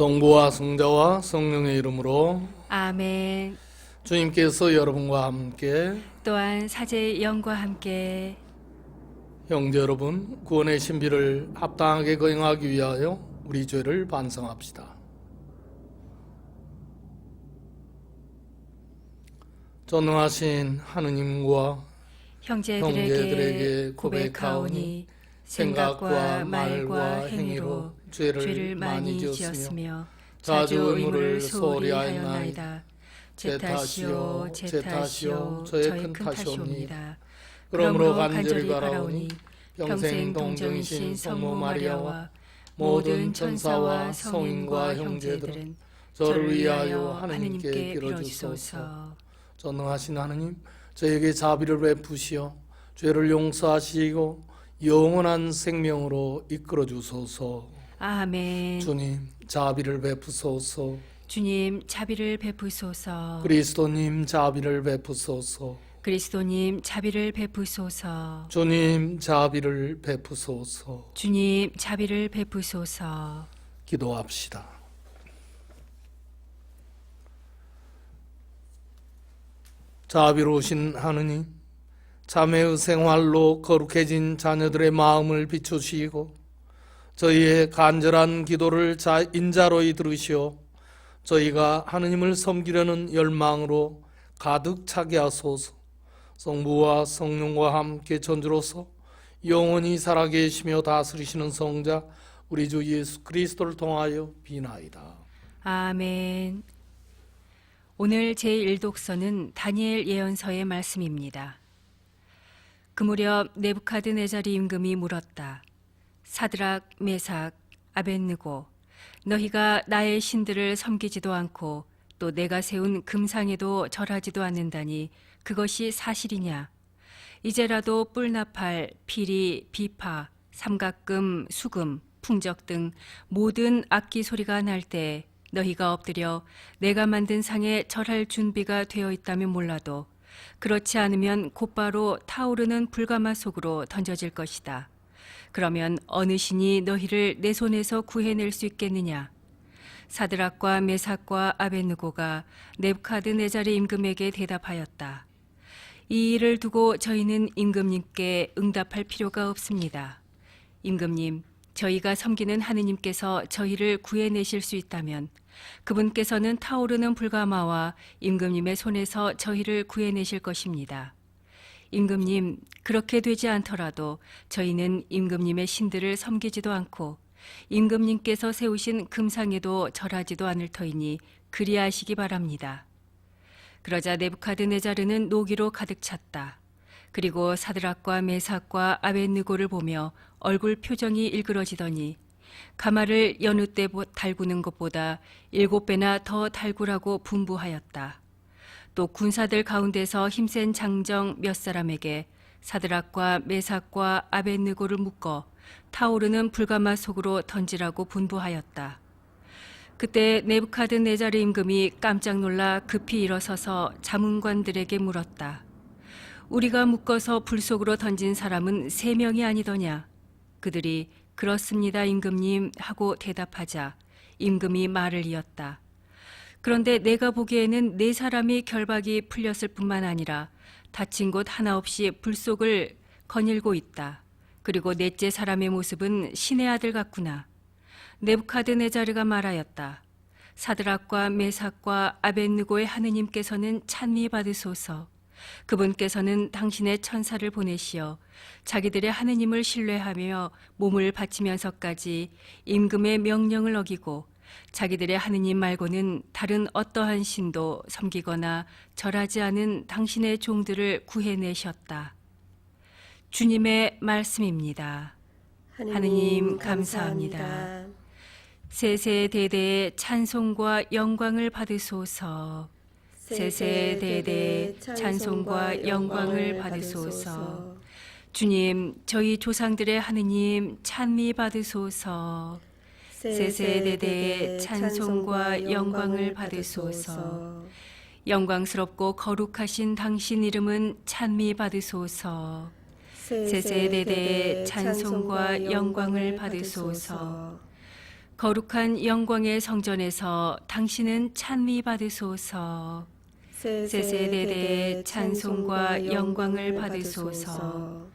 성부와 성자와 성령의 이름으로 아멘. 주님께서 여러분과 함께 또한 사제의 영과 함께 형제 여러분 구원의 신비를 합당하게 거행하기 위하여 우리 죄를 반성합시다. 전능하신 하느님과 형제들에게 형제들에게 고백하오니 생각과 말과 행위로 죄를 많이 지었으며 자주 의무를 소홀히 하였나이다. 제 탓이요 제 탓이요 저의 큰 탓이옵니다. 그러므로 간절히 바라오니 평생 동정이신 성모 마리아와 모든 천사와 성인과 형제들은 저를 위하여 하느님께 빌어주소서. 전능하신 하느님, 저에게 자비를 베푸시어 죄를 용서하시고 영원한 생명으로 이끌어 주소서. 아멘. 주님, 자비를 베푸소서. 주님 자비를 베푸소서. 그리스도님, 자비를 베푸소서. 그리스도님 자비를 베푸소서. 주님, 자비를 베푸소서. 주님 자비를 베푸소서. 기도합시다. 자비로우신 하느님, 자매의 생활로 거룩해진 자녀들의 마음을 비추시고 저희의 간절한 기도를 자 인자로이 들으시어 저희가 하느님을 섬기려는 열망으로 가득 차게 하소서. 성부와 성령과 함께 전주로서 영원히 살아계시며 다스리시는 성자 우리 주 예수 그리스도를 통하여 비나이다. 아멘. 오늘 제1독서는 다니엘 예언서의 말씀입니다. 그 무렵 네부카드네자리 임금이 물었다. 사드락, 메삭, 아벤느고, 너희가 나의 신들을 섬기지도 않고 또 내가 세운 금상에도 절하지도 않는다니 그것이 사실이냐? 이제라도 뿔나팔, 피리, 비파, 삼각금, 수금, 풍적 등 모든 악기 소리가 날 때 너희가 엎드려 내가 만든 상에 절할 준비가 되어 있다면 몰라도 그렇지 않으면 곧바로 타오르는 불가마 속으로 던져질 것이다. 그러면 어느 신이 너희를 내 손에서 구해낼 수 있겠느냐? 사드락과 메삭과 아벤누고가 네부카드네자르 임금에게 대답하였다. 이 일을 두고 저희는 임금님께 응답할 필요가 없습니다. 임금님, 저희가 섬기는 하느님께서 저희를 구해내실 수 있다면 그분께서는 타오르는 불가마와 임금님의 손에서 저희를 구해내실 것입니다. 임금님, 그렇게 되지 않더라도 저희는 임금님의 신들을 섬기지도 않고 임금님께서 세우신 금상에도 절하지도 않을 터이니 그리하시기 바랍니다. 그러자 네부카드네자르는 노기로 가득 찼다. 그리고 사드락과 메삭과 아벤느고를 보며 얼굴 표정이 일그러지더니 가마를 여느 때 달구는 것보다 일곱 배나 더 달구라고 분부하였다. 또 군사들 가운데서 힘센 장정 몇 사람에게 사드락과 메삭과 아벤느고를 묶어 타오르는 불가마 속으로 던지라고 분부하였다. 그때 네부카드네자르 임금이 깜짝 놀라 급히 일어서서 자문관들에게 물었다. 우리가 묶어서 불 속으로 던진 사람은 세 명이 아니더냐? 그들이 그렇습니다, 임금님 하고 대답하자 임금이 말을 이었다. 그런데 내가 보기에는 네 사람이 결박이 풀렸을 뿐만 아니라 다친 곳 하나 없이 불 속을 거닐고 있다. 그리고 넷째 사람의 모습은 신의 아들 같구나. 네부카드네자르가 말하였다. 사드락과 메삭과 아벤느고의 하느님께서는 찬미 받으소서. 그분께서는 당신의 천사를 보내시어 자기들의 하느님을 신뢰하며 몸을 바치면서까지 임금의 명령을 어기고 자기들의 하느님 말고는 다른 어떠한 신도 섬기거나 절하지 않은 당신의 종들을 구해내셨다. 주님의 말씀입니다. 하느님 감사합니다. 세세대대의 찬송과 영광을 받으소서. 세세대대 찬송과 영광을 받으소서. 주님, 저희 조상들의 하느님 찬미 받으소서. 세세대대 찬송과 영광을 받으소서. 영광스럽고 거룩하신 당신 이름은 찬미 받으소서. 세세대대 찬송과 영광을 받으소서. 거룩한 영광의 성전에서 당신은 찬미 받으소서. 세세대대 찬송과 영광을 받으소서.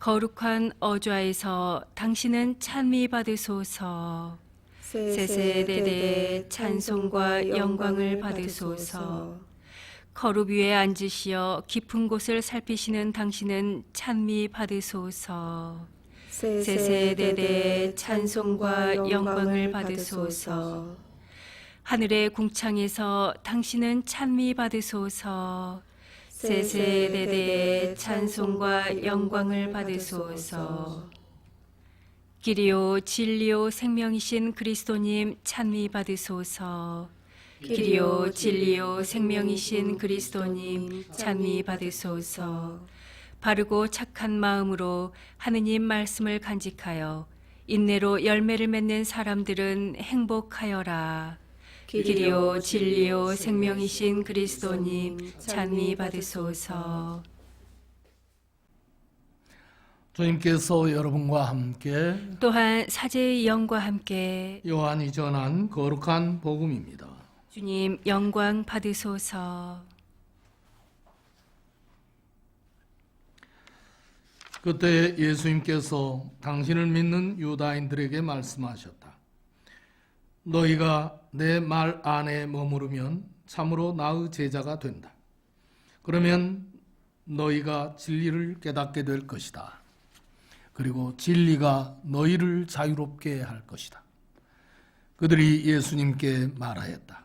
거룩한 어좌에서 당신은 찬미 받으소서. 세세대대 찬송과 영광을 받으소서. 거룩 위에 앉으시어 깊은 곳을 살피시는 당신은 찬미 받으소서. 세세대대 찬송과 영광을 받으소서. 하늘의 궁창에서 당신은 찬미 받으소서. 세세대대 찬송과 영광을 받으소서. 기리오 진리오 생명이신 그리스도님 찬미 받으소서. 기리오 진리오 생명이신 그리스도님 찬미 받으소서. 바르고 착한 마음으로 하느님 말씀을 간직하여 인내로 열매를 맺는 사람들은 행복하여라. 기리오 진리오 생명이신 그리스도님 찬미 받으소서. 주님께서 여러분과 함께 또한 사제의 영과 함께 요한이 전한 거룩한 복음입니다. 주님 영광 받으소서. 그때 예수님께서 당신을 믿는 유다인들에게 말씀하셨다. 너희가 내 말 안에 머무르면 참으로 나의 제자가 된다. 그러면 너희가 진리를 깨닫게 될 것이다. 그리고 진리가 너희를 자유롭게 할 것이다. 그들이 예수님께 말하였다.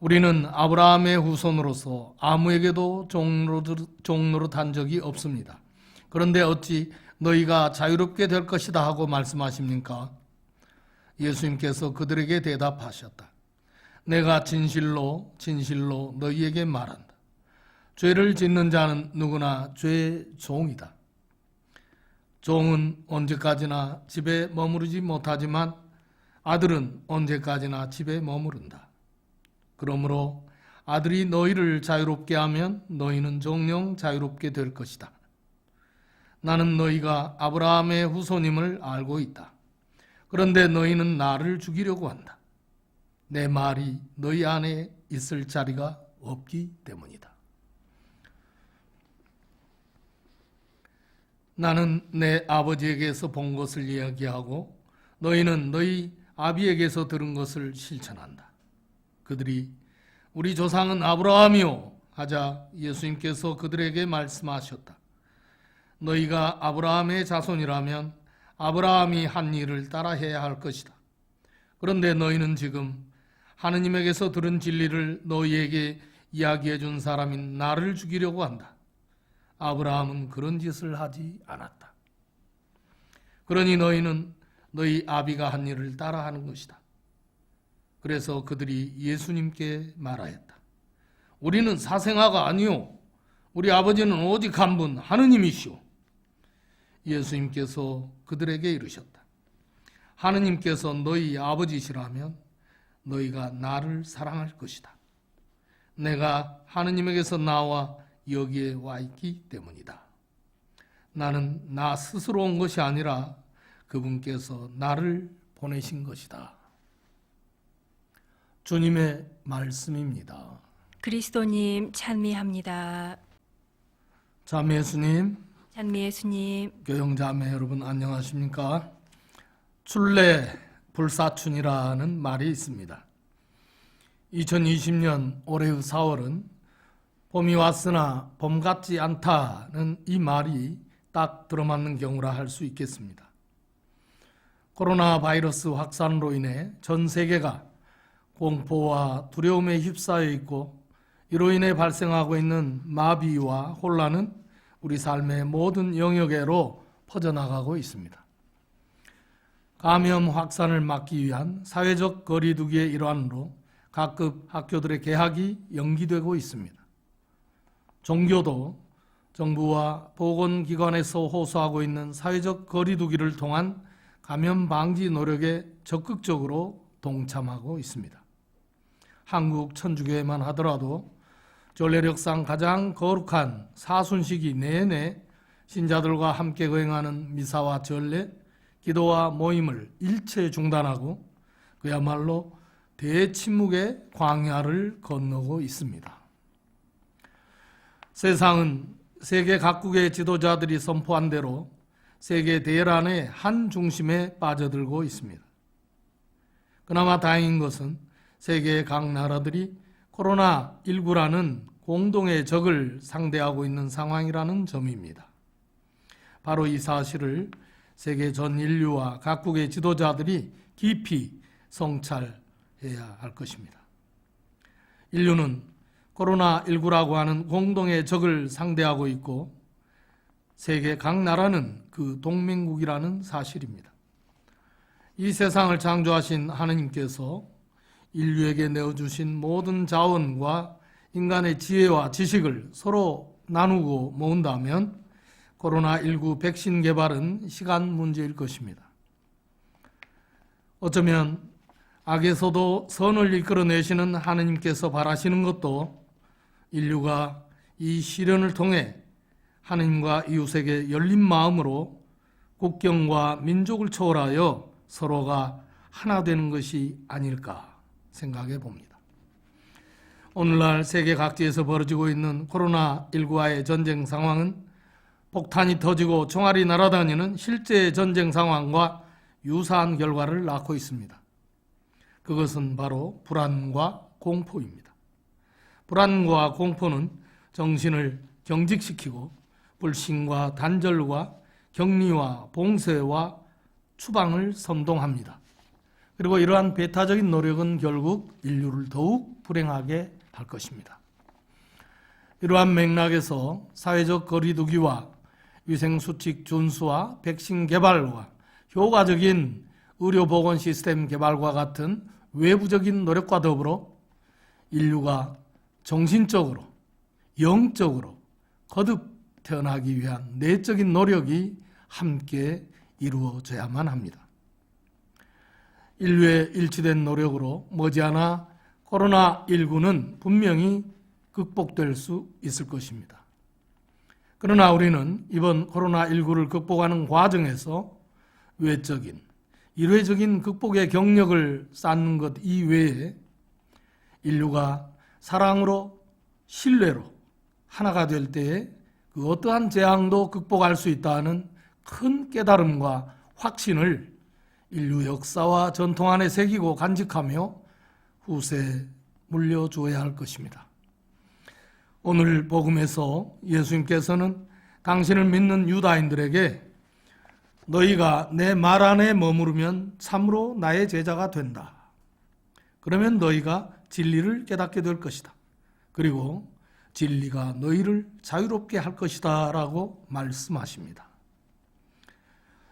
우리는 아브라함의 후손으로서 아무에게도 단 적이 없습니다. 그런데 어찌 너희가 자유롭게 될 것이다 하고 말씀하십니까? 예수님께서 그들에게 대답하셨다. 내가 진실로 진실로 너희에게 말한다. 죄를 짓는 자는 누구나 죄의 종이다. 종은 언제까지나 집에 머무르지 못하지만 아들은 언제까지나 집에 머무른다. 그러므로 아들이 너희를 자유롭게 하면 너희는 정령 자유롭게 될 것이다. 나는 너희가 아브라함의 후손임을 알고 있다. 그런데 너희는 나를 죽이려고 한다. 내 말이 너희 안에 있을 자리가 없기 때문이다. 나는 내 아버지에게서 본 것을 이야기하고 너희는 너희 아비에게서 들은 것을 실천한다. 그들이 우리 조상은 아브라함이요 하자 예수님께서 그들에게 말씀하셨다. 너희가 아브라함의 자손이라면 아브라함이 한 일을 따라 해야 할 것이다. 그런데 너희는 지금 하느님에게서 들은 진리를 너희에게 이야기해 준 사람인 나를 죽이려고 한다. 아브라함은 그런 짓을 하지 않았다. 그러니 너희는 너희 아비가 한 일을 따라 하는 것이다. 그래서 그들이 예수님께 말하였다. 우리는 사생아가 아니요. 우리 아버지는 오직 한 분 하느님이시오. 예수님께서 그들에게 이르셨다. 하느님께서 너희 아버지시라면 너희가 나를 사랑할 것이다. 내가 하느님에게서 나와 여기에 와 있기 때문이다. 나는 나 스스로 온 것이 아니라 그분께서 나를 보내신 것이다. 주님의 말씀입니다. 그리스도님 찬미합니다. 자매 예수님, 찬미 예수님. 교영자매 여러분 안녕하십니까? 출래 불사춘이라는 말이 있습니다. 2020년 올해의 4월은 봄이 왔으나 봄 같지 않다는 이 말이 딱 들어맞는 경우라 할 수 있겠습니다. 코로나 바이러스 확산으로 인해 전 세계가 공포와 두려움에 휩싸여 있고 이로 인해 발생하고 있는 마비와 혼란은 우리 삶의 모든 영역에로 퍼져나가고 있습니다. 감염 확산을 막기 위한 사회적 거리두기의 일환으로 각급 학교들의 개학이 연기되고 있습니다. 종교도 정부와 보건기관에서 호소하고 있는 사회적 거리두기를 통한 감염 방지 노력에 적극적으로 동참하고 있습니다. 한국 천주교회만 하더라도 전례력상 가장 거룩한 사순시기 내내 신자들과 함께 거행하는 미사와 전례, 기도와 모임을 일체 중단하고 그야말로 대침묵의 광야를 건너고 있습니다. 세상은 세계 각국의 지도자들이 선포한 대로 세계 대란의 한 중심에 빠져들고 있습니다. 그나마 다행인 것은 세계 각 나라들이 코로나19라는 공동의 적을 상대하고 있는 상황이라는 점입니다. 바로 이 사실을 세계 전 인류와 각국의 지도자들이 깊이 성찰해야 할 것입니다. 인류는 코로나19라고 하는 공동의 적을 상대하고 있고 세계 각 나라는 그 동맹국이라는 사실입니다. 이 세상을 창조하신 하느님께서 인류에게 내어주신 모든 자원과 인간의 지혜와 지식을 서로 나누고 모은다면 코로나19 백신 개발은 시간 문제일 것입니다. 어쩌면 악에서도 선을 이끌어내시는 하느님께서 바라시는 것도 인류가 이 시련을 통해 하느님과 이웃에게 열린 마음으로 국경과 민족을 초월하여 서로가 하나 되는 것이 아닐까 생각해 봅니다. 오늘날 세계 각지에서 벌어지고 있는 코로나19와의 전쟁 상황은 폭탄이 터지고 총알이 날아다니는 실제 전쟁 상황과 유사한 결과를 낳고 있습니다. 그것은 바로 불안과 공포입니다. 불안과 공포는 정신을 경직시키고 불신과 단절과 격리와 봉쇄와 추방을 선동합니다. 그리고 이러한 배타적인 노력은 결국 인류를 더욱 불행하게 할 것입니다. 이러한 맥락에서 사회적 거리두기와 위생수칙 준수와 백신 개발과 효과적인 의료보건 시스템 개발과 같은 외부적인 노력과 더불어 인류가 정신적으로, 영적으로 거듭 태어나기 위한 내적인 노력이 함께 이루어져야만 합니다. 인류의 일치된 노력으로 머지않아 코로나19는 분명히 극복될 수 있을 것입니다. 그러나 우리는 이번 코로나19를 극복하는 과정에서 외적인, 일회적인 극복의 경력을 쌓는 것 이외에 인류가 사랑으로, 신뢰로 하나가 될 때에 그 어떠한 재앙도 극복할 수 있다는 큰 깨달음과 확신을 인류 역사와 전통 안에 새기고 간직하며 후세에 물려주어야 할 것입니다. 오늘 복음에서 예수님께서는 당신을 믿는 유다인들에게 너희가 내 말 안에 머무르면 참으로 나의 제자가 된다. 그러면 너희가 진리를 깨닫게 될 것이다. 그리고 진리가 너희를 자유롭게 할 것이다. 라고 말씀하십니다.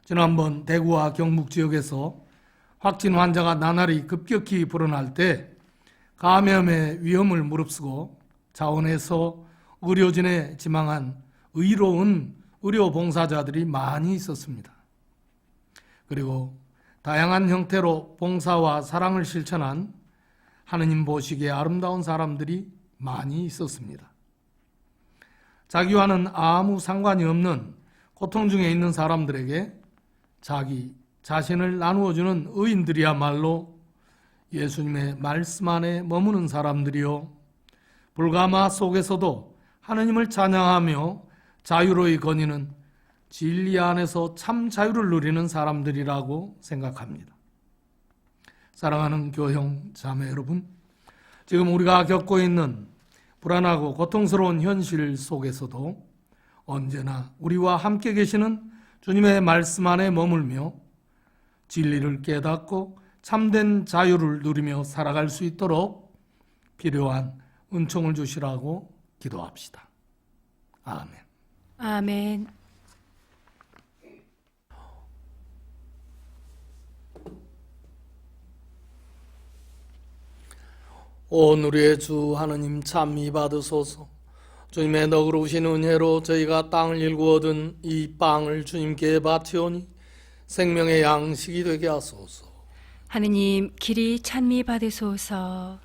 지난번 대구와 경북 지역에서 확진 환자가 나날이 급격히 불어날 때 감염의 위험을 무릅쓰고 자원에서 의료진에 지망한 의로운 의료 봉사자들이 많이 있었습니다. 그리고 다양한 형태로 봉사와 사랑을 실천한 하느님 보시기에 아름다운 사람들이 많이 있었습니다. 자기와는 아무 상관이 없는 고통 중에 있는 사람들에게 자기 자신을 나누어주는 의인들이야말로 예수님의 말씀 안에 머무는 사람들이요. 불가마 속에서도 하느님을 찬양하며 자유로이 거니는 진리 안에서 참 자유를 누리는 사람들이라고 생각합니다. 사랑하는 교형 자매 여러분, 지금 우리가 겪고 있는 불안하고 고통스러운 현실 속에서도 언제나 우리와 함께 계시는 주님의 말씀 안에 머물며 진리를 깨닫고 참된 자유를 누리며 살아갈 수 있도록 필요한 은총을 주시라고 기도합시다. 아멘. 아멘. 오늘의 주 하느님 참미 받으소서. 주님의 너그러우신 은혜로 저희가 땅을 일구 얻은 이 빵을 주님께 바치오니 생명의 양식이 되게 하소서. 하느님 길이 찬미 받으소서.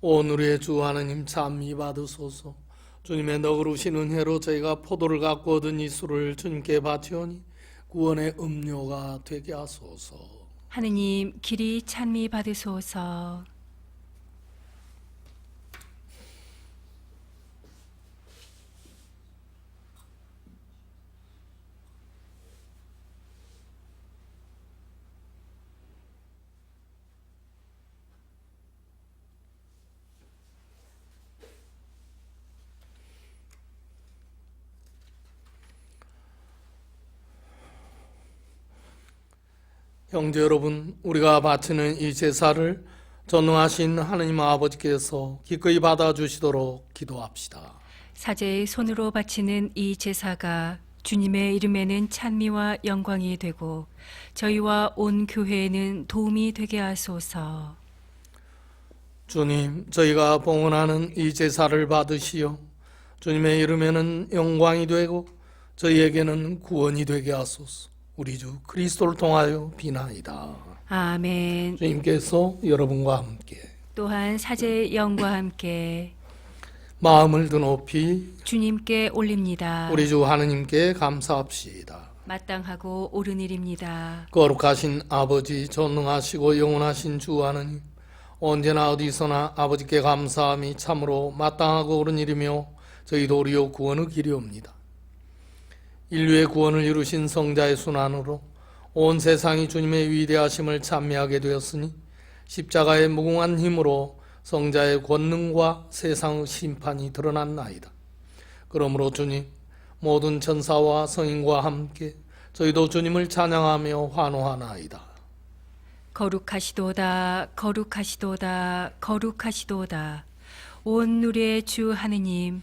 오늘의 주 하나님 찬미 받으소서. 주님의 너그러우신 은혜로 저희가 포도를 갖고 얻은 이 술을 주님께 바치오니 구원의 음료가 되게 하소서. 하느님 길이 찬미 받으소서. 형제 여러분, 우리가 바치는 이 제사를 전능하신 하나님 아버지께서 기꺼이 받아주시도록 기도합시다. 사제의 손으로 바치는 이 제사가 주님의 이름에는 찬미와 영광이 되고 저희와 온 교회에는 도움이 되게 하소서. 주님, 저희가 봉헌하는 이 제사를 받으시어 주님의 이름에는 영광이 되고 저희에게는 구원이 되게 하소서. 우리 주 그리스도를 통하여 비나이다. 아멘. 주님께서 여러분과 함께 또한 사제의 영과 함께 마음을 드높이 주님께 올립니다. 우리 주 하느님께 감사합시다. 마땅하고 옳은 일입니다. 거룩하신 아버지 전능하시고 영원하신 주 하느님 언제나 어디서나 아버지께 감사함이 참으로 마땅하고 옳은 일이며 저희 도리어 구원의 길이옵니다. 인류의 구원을 이루신 성자의 순환으로 온 세상이 주님의 위대하심을 찬미하게 되었으니 십자가의 무궁한 힘으로 성자의 권능과 세상의 심판이 드러났나이다. 그러므로 주님 모든 천사와 성인과 함께 저희도 주님을 찬양하며 환호하나이다. 거룩하시도다 거룩하시도다 거룩하시도다 온 누리의 주 하느님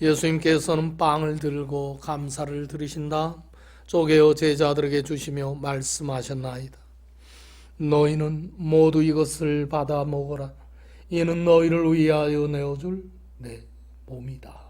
예수님께서는 빵을 들고 감사를 드리신 다음 쪼개어 제자들에게 주시며 말씀하셨나이다. 너희는 모두 이것을 받아 먹어라. 이는 너희를 위하여 내어줄 내 몸이다.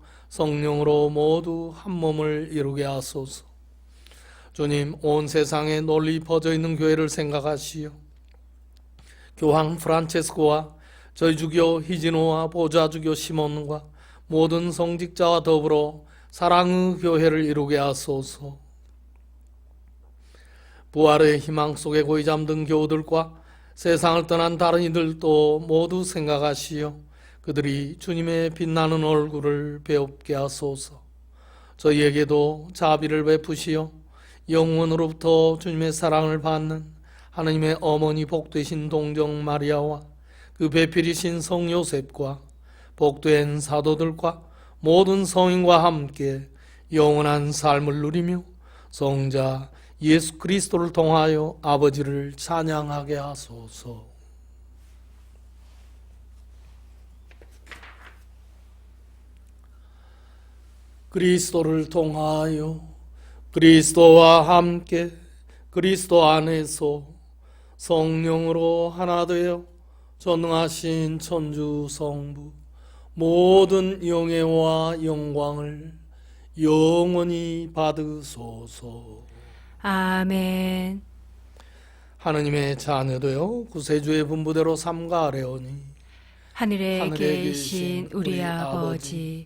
성령으로 모두 한 몸을 이루게 하소서. 주님, 온 세상에 널리 퍼져 있는 교회를 생각하시어 교황 프란체스코와 저희 주교 히지노와 보좌 주교 시몬과 모든 성직자와 더불어 사랑의 교회를 이루게 하소서. 부활의 희망 속에 고이 잠든 교우들과 세상을 떠난 다른 이들도 모두 생각하시어 그들이 주님의 빛나는 얼굴을 배웁게 하소서. 저희에게도 자비를 베푸시어 영원으로부터 주님의 사랑을 받는 하나님의 어머니 복되신 동정 마리아와 그 배필이신 성 요셉과 복된 사도들과 모든 성인과 함께 영원한 삶을 누리며 성자 예수 그리스도를 통하여 아버지를 찬양하게 하소서. 그리스도를 통하여 그리스도와 함께 그리스도 안에서 성령으로 하나 되어 전능하신 천주 성부 모든 영예와 영광을 영원히 받으소서. 아멘. 하느님의 자녀되어 구세주의 분부대로 삼가하려니 하늘에 하늘에 계신 우리 아버지, 아버지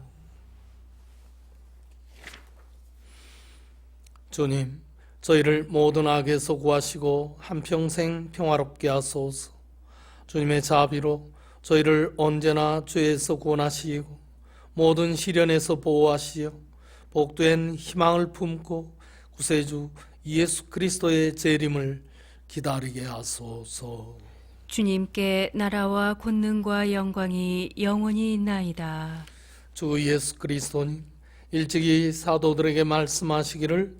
주님, 저희를 모든 악에서 구하시고 한평생 평화롭게 하소서. 주님의 자비로 저희를 언제나 죄에서 구원하시고 모든 시련에서 보호하시어 복된 희망을 품고 구세주 예수 그리스도의 재림을 기다리게 하소서. 주님께 나라와 권능과 영광이 영원히 있나이다. 주 예수 그리스도님 일찍이 사도들에게 말씀하시기를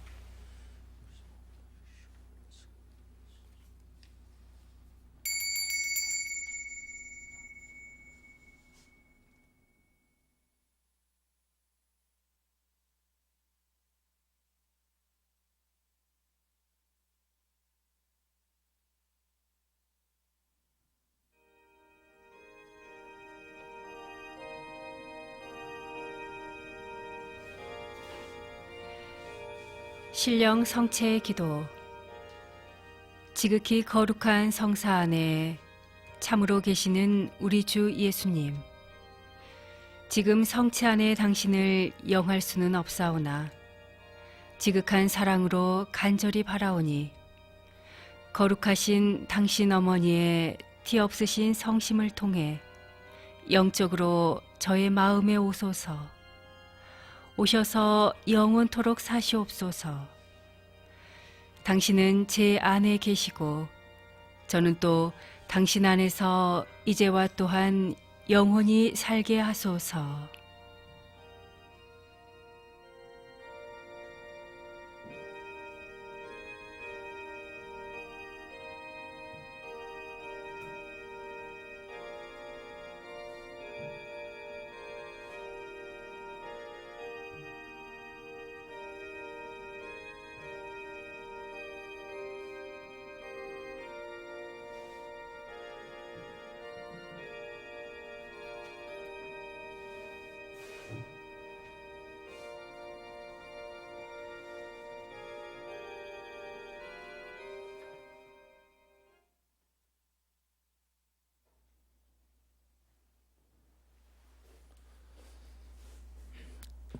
신령 성체의 기도. 지극히 거룩한 성사 안에 참으로 계시는 우리 주 예수님 지금 성체 안에 당신을 영할 수는 없사오나 지극한 사랑으로 간절히 바라오니 거룩하신 당신 어머니의 티 없으신 성심을 통해 영적으로 저의 마음에 오소서 오셔서 영원토록 사시옵소서. 당신은 제 안에 계시고 저는 또 당신 안에서 이제와 또한 영원히 살게 하소서.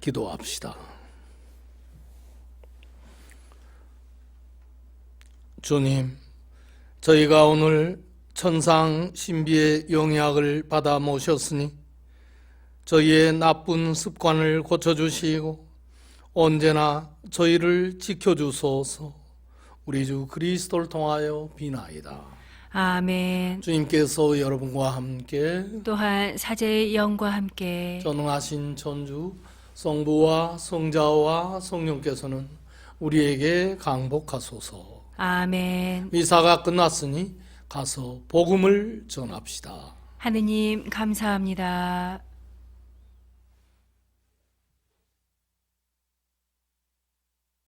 기도합시다. 주님, 저희가 오늘 천상 신비의 영향을 받아 모셨으니 저희의 나쁜 습관을 고쳐주시고 언제나 저희를 지켜주소서 우리 주 그리스도를 통하여 비나이다. 아멘. 주님께서 여러분과 함께 또한 사제의 영과 함께 전능하신 천주 성부와 성자와 성령께서는 우리에게 강복하소서. 아멘. 미사가 끝났으니 가서 복음을 전합시다. 하느님 감사합니다.